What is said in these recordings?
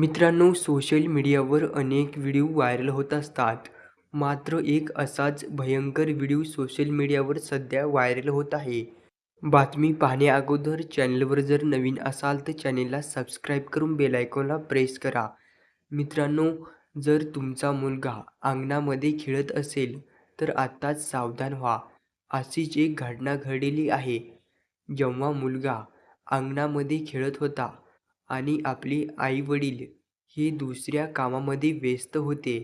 मित्रांनो सोशल मीडियावर अनेक व्हिडिओ व्हायरल होत असतात. मात्र एक असाच भयंकर व्हिडिओ सोशल मीडियावर सध्या व्हायरल होत आहे. बातमी पाहण्याअगोदर चॅनलवर जर नवीन असाल तर चॅनेलला सबस्क्राईब करून बेलायकॉनला प्रेस करा. मित्रांनो जर तुमचा मुलगा अंगणामध्ये खेळत असेल तर आत्ताच सावधान व्हा. अशीच एक घटना घडलेली आहे. जेव्हा मुलगा अंगणामध्ये खेळत होता आणि आपली आईवडील हे दुसऱ्या कामामध्ये व्यस्त होते.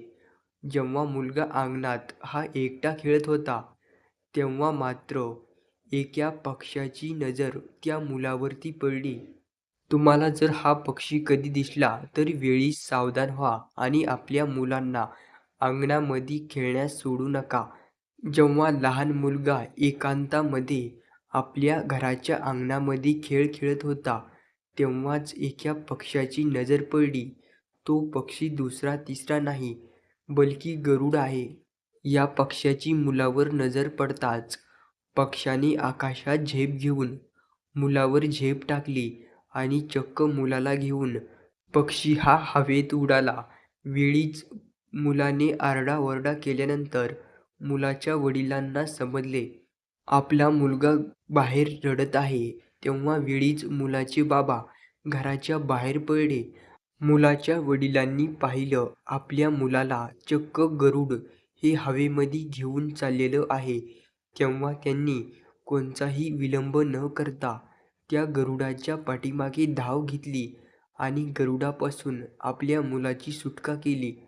जेव्हा मुलगा अंगणात हा एकटा खेळत होता, तेव्हा मात्र एका पक्षाची नजर त्या मुलावरती पडली. तुम्हाला जर हा पक्षी कधी दिसला तर वेळी सावधान व्हा आणि आपल्या मुलांना अंगणामध्ये खेळण्यास सोडू नका. जेव्हा लहान मुलगा एकांतामध्ये आपल्या घराच्या अंगणामध्ये खेळ खेळत होता, तेव्हाच एका पक्ष्याची नजर पडली. तो पक्षी दुसरा तिसरा नाही, बलकी गरुड आहे. या पक्ष्याची मुलावर नजर पडताच पक्षाने आकाशात झेप घेऊन मुलावर झेप टाकली आणि चक्क मुलाला घेऊन पक्षी हा हवेत उडाला. वेळीच मुलाने आरडाओरडा केल्यानंतर मुलाच्या वडिलांना समजले, आपला मुलगा बाहेर रडत आहे. तेव्हा वेळीच मुलाचे बाबा घराच्या बाहेर पडले. मुलाच्या वडिलांनी पाहिलं आपल्या मुलाला चक्क गरुड हे हवेमध्ये घेऊन चाललेलं आहे. तेव्हा त्यांनी कोणताही विलंब न करता त्या गरुडाच्या पाठीमागे धाव घेतली आणि गरुडापासून आपल्या मुलाची सुटका केली.